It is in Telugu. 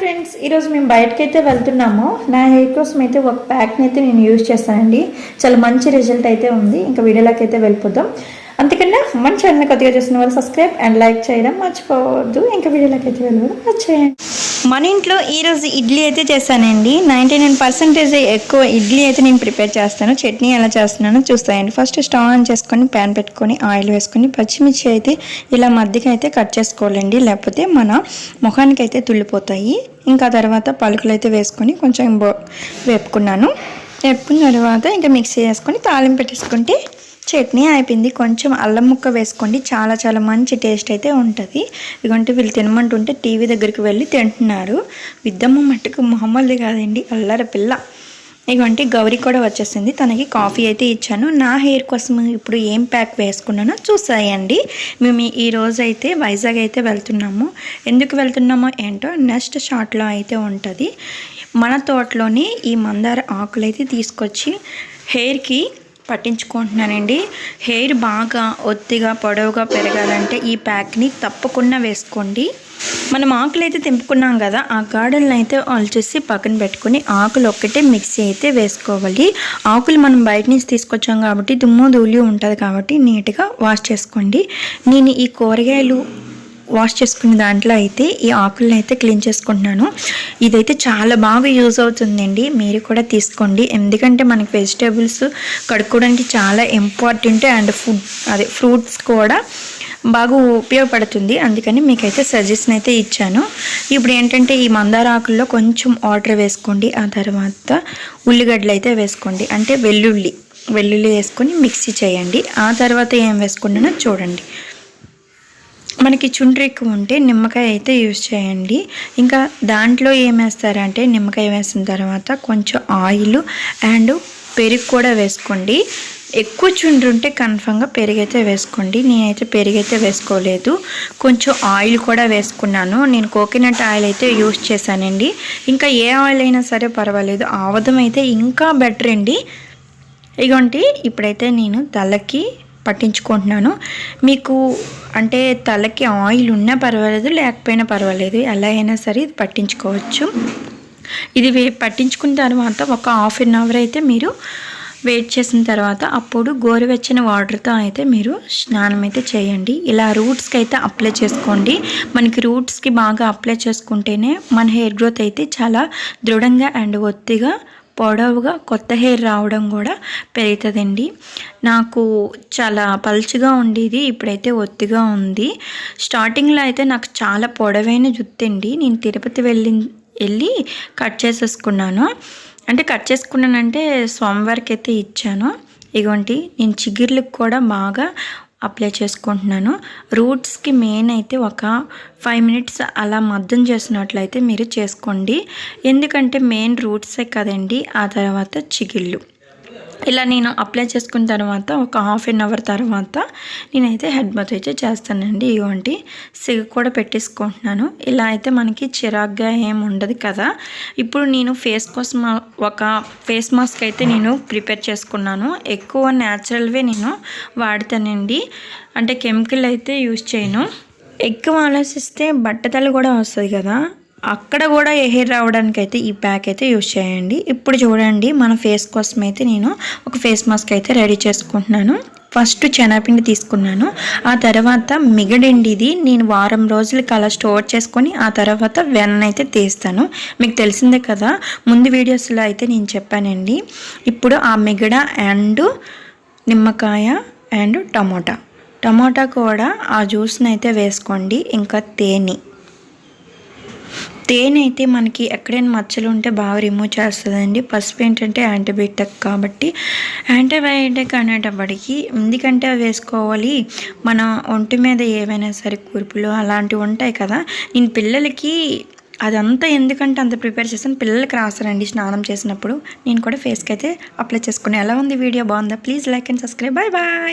ఫ్రెండ్స్ ఈరోజు మేము బయటకైతే వెళ్తున్నాము. నా హెయిర్ కోసం అయితే ఒక ప్యాక్ని అయితే నేను యూజ్ చేస్తానండి. చాలా మంచి రిజల్ట్ అయితే ఉంది. ఇంకా వీడియోలోకి అయితే వెళ్ళిపోతాం అంతేకన్నా మన ఛానల్ కొద్దిగా చూసిన వాళ్ళు సబ్స్క్రైబ్ అండ్ లైక్ చేయడం మర్చిపోవద్దు. ఇంకా వీడియోలోకి అయితే వెళ్ళిపోదాం. వచ్చేయండి. మన ఇంట్లో ఈరోజు ఇడ్లీ అయితే చేశానండి నైంటీ నైన్ పర్సెంటేజ్ ఎక్కువ ఇడ్లీ అయితే నేను ప్రిపేర్ చేస్తాను. చట్నీ ఎలా చేస్తున్నానో చూస్తాయండి. ఫస్ట్ స్టవ్ ఆన్ చేసుకొని ప్యాన్ పెట్టుకొని ఆయిల్ వేసుకొని పచ్చిమిర్చి అయితే ఇలా మధ్యకి అయితే కట్ చేసుకోవాలండి. లేకపోతే మన ముఖానికి అయితే తుళ్ళిపోతాయి. ఇంకా తర్వాత పలుకులు అయితే వేసుకొని కొంచెం వేపుకున్నాను. వేపుకున్న తర్వాత ఇంకా మిక్సీ వేసుకొని తాలింపు పెట్టేసుకుంటే చట్నీ అయిపోయింది. కొంచెం అల్లం ముక్క వేసుకోండి. చాలా చాలా మంచి టేస్ట్ అయితే ఉంటుంది. ఇదిగోంటే వీళ్ళు తినమంటుంటే టీవీ దగ్గరికి వెళ్ళి తింటున్నారు. విద్దమ్మ మట్టుకు మొహమ్మది కాదండి అల్లర పిల్ల. ఇగోంటి గౌరీ కూడా వచ్చేసింది. తనకి కాఫీ అయితే ఇచ్చాను. నా హెయిర్ కోసం ఇప్పుడు ఏం ప్యాక్ వేసుకున్నానో చూసాయండి. మేము ఈ రోజు అయితే వైజాగ్ అయితే వెళ్తున్నాము. ఎందుకు వెళ్తున్నామో ఏంటో నెక్స్ట్ షార్ట్లో అయితే ఉంటుంది. మన తోటలోని ఈ మందార ఆకులు అయితే తీసుకొచ్చి హెయిర్కి పట్టించుకుంటున్నానండి. హెయిర్ బాగా ఒత్తిగా పొడవుగా పెరగాలంటే ఈ ప్యాక్ని తప్పకుండా వేసుకోండి. మనం ఆకులు అయితే తెంపుకున్నాం కదా ఆ గార్డెన్లు అయితే ఆల్చేసి పక్కన పెట్టుకుని ఆకులు ఒక్కటే మిక్సీ అయితే వేసుకోవాలి. ఆకులు మనం బయట నుంచి తీసుకొచ్చాం కాబట్టి దుమ్ము ధూళి ఉంటుంది కాబట్టి నీట్గా వాష్ చేసుకోండి. నేను ఈ కూరగాయలు వాష్ చేసుకునే దాంట్లో అయితే ఈ ఆకులను అయితే క్లీన్ చేసుకుంటున్నాను. ఇదైతే చాలా బాగా యూజ్ అవుతుందండి. మీరు కూడా తీసుకోండి. ఎందుకంటే మనకి వెజిటేబుల్స్ కడుక్కోవడానికి చాలా ఇంపార్టెంట్ అండ్ ఫుడ్ అదే ఫ్రూట్స్ కూడా బాగా ఉపయోగపడుతుంది. అందుకని మీకైతే సజెషన్ అయితే ఇచ్చాను. ఇప్పుడు ఏంటంటే ఈ మందార ఆకుల్లో కొంచెం వాటర్ వేసుకోండి. ఆ తర్వాత ఉల్లిగడ్డలు అయితే వేసుకోండి. అంటే వెల్లుల్లి వెల్లుల్లి వేసుకొని మిక్సీ చేయండి. ఆ తర్వాత ఏం వేసుకున్నానో చూడండి. మనకి చుండ్రు ఎక్కువ ఉంటే నిమ్మకాయ అయితే యూజ్ చేయండి. ఇంకా దాంట్లో ఏం వేస్తారంటే నిమ్మకాయ వేసిన తర్వాత కొంచెం ఆయిల్ అండ్ పెరుగు కూడా వేసుకోండి. ఎక్కువ చుండ్రు ఉంటే కన్ఫామ్గా పెరుగైతే వేసుకోండి. నేనైతే పెరుగైతే వేసుకోలేదు. కొంచెం ఆయిల్ కూడా వేసుకున్నాను. నేను కోకోనట్ ఆయిల్ అయితే యూజ్ చేశానండి. ఇంకా ఏ ఆయిల్ అయినా సరే పర్వాలేదు. ఆవదం అయితే ఇంకా బెటర్ అండి. ఇగోంటి ఇప్పుడైతే నేను తలకి పట్టించుకుంటున్నాను. మీకు అంటే తలకి ఆయిల్ ఉన్నా పర్వాలేదు లేకపోయినా పర్వాలేదు ఎలా అయినా సరే ఇది పట్టించుకోవచ్చు. ఇది పట్టించుకున్న తర్వాత ఒక హాఫ్ అన్ అవర్ అయితే మీరు వెయిట్ చేసిన తర్వాత అప్పుడు గోరువెచ్చని వాటర్తో అయితే మీరు స్నానం అయితే చేయండి. ఇలా రూట్స్కి అయితే అప్లై చేసుకోండి. మనకి రూట్స్కి బాగా అప్లై చేసుకుంటేనే మన హెయిర్ గ్రోత్ అయితే చాలా దృఢంగా అండ్ ఒత్తిగా పొడవుగా కొత్త హెయిర్ రావడం కూడా పెరుగుతుందండి. నాకు చాలా పలుచుగా ఉండేది ఇప్పుడైతే ఒత్తిగా ఉంది. స్టార్టింగ్లో అయితే నాకు చాలా పొడవైన జుత్తండి. నేను తిరుపతి వెళ్ళి వెళ్ళి కట్ చేసేసుకున్నాను. అంటే కట్ చేసుకున్నానంటే సోమవారికి అయితే ఇచ్చాను. ఇగోంటి నేను చిగిర్లకు కూడా బాగా అప్లై చేసుకుంటున్నాను. రూట్స్కి మెయిన్ అయితే ఒక ఫైవ్ మినిట్స్ అలా మద్దం చేసినట్లయితే మీరు చేసుకోండి. ఎందుకంటే మెయిన్ రూట్సే కదండి ఆ తర్వాత చిగిళ్ళు. ఇలా నేను అప్లై చేసుకున్న తర్వాత ఒక హాఫ్ అన్ అవర్ తర్వాత నేనైతే హెడ్ మసాజ్ అయితే చేస్తానండి. ఇవ్వండి సిగ్ కూడా పెట్టేసుకుంటున్నాను. ఇలా అయితే మనకి చిరాగ్గా ఏం ఉండదు కదా. ఇప్పుడు నేను ఫేస్ కోసం ఒక ఫేస్ మాస్క్ అయితే నేను ప్రిపేర్ చేసుకున్నాను. ఎక్కువ న్యాచురల్వే నేను వాడతానండి. అంటే కెమికల్ అయితే యూజ్ చేయను. ఎక్కువ ఆలోచిస్తే బట్టతలు కూడా వస్తుంది కదా. అక్కడ కూడా హెయిర్ రావడానికి అయితే ఈ ప్యాక్ అయితే యూజ్ చేయండి. ఇప్పుడు చూడండి మన ఫేస్ కోసం అయితే నేను ఒక ఫేస్ మాస్క్ అయితే రెడీ చేసుకుంటున్నాను. ఫస్ట్ శనగపిండి తీసుకున్నాను. ఆ తర్వాత మిగడిండిది నేను వారం రోజులకి అలా స్టోర్ చేసుకొని ఆ తర్వాత వెన్న అయితే తీస్తాను. మీకు తెలిసిందే కదా ముందు వీడియోస్లో అయితే నేను చెప్పానండి. ఇప్పుడు ఆ మిగడ అండ్ నిమ్మకాయ అండ్ టమోటా. టమోటా కూడా ఆ జ్యూస్ని అయితే వేసుకోండి ఇంకా తేనె. తేనె అయితే మనకి ఎక్కడైనా మచ్చలు ఉంటే బాగా రిమూవ్ చేస్తుందండి. పసుపు ఏంటంటే యాంటీబయాటిక్ కాబట్టి. యాంటీబయాటిక్ అనేటప్పటికి ఎందుకంటే వేసుకోవాలి. మన ఒంటి మీద ఏవైనా సరే కూర్పులు అలాంటివి ఉంటాయి కదా. నేను పిల్లలకి అదంతా ఎందుకంటే అంత ప్రిపేర్ చేస్తాను. పిల్లలకి రాస్తారండి స్నానం చేసినప్పుడు. నేను కూడా ఫేస్కి అయితే అప్లై చేసుకుని ఎలా ఉంది. వీడియో బాగుందా? Please like and subscribe. Bye bye.